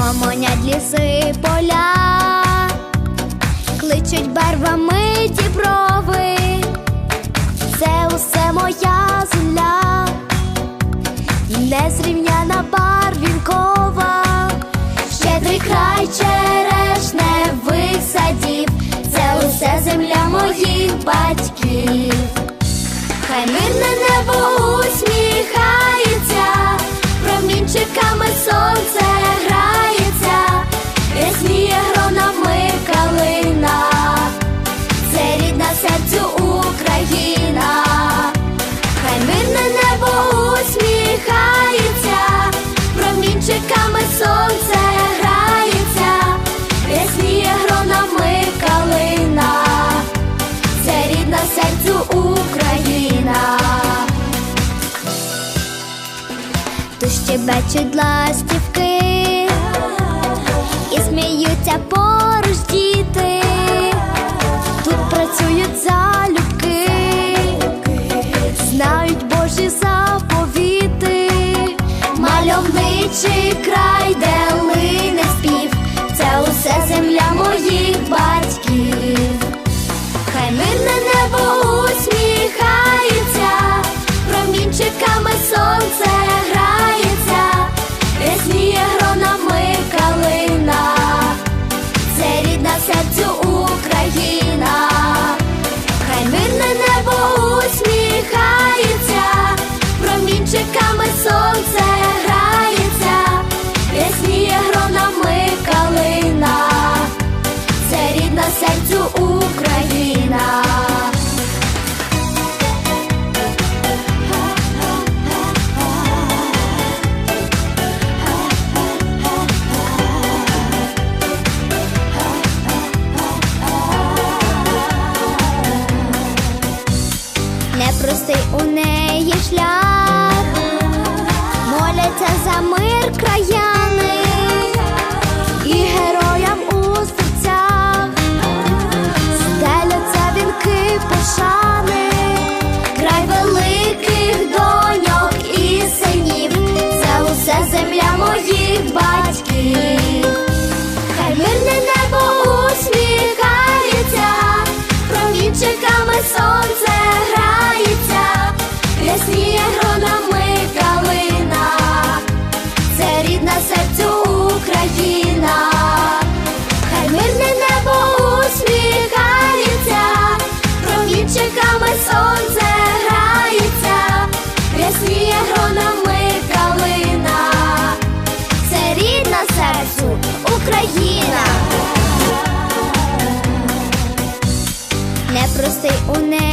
гомонять ліси поля, кличуть барвами діброви, це усе моя земля, незрівняна барвінкова, щедрий край черешневих садів, це усе земля моїх батьків, хай мирне небо. тут щебечуть ластівки. І сміються поруч діти, тут працюють залюбки, знають Божі заповіти, мальовничий край де шляху, моляться за мир. у неї.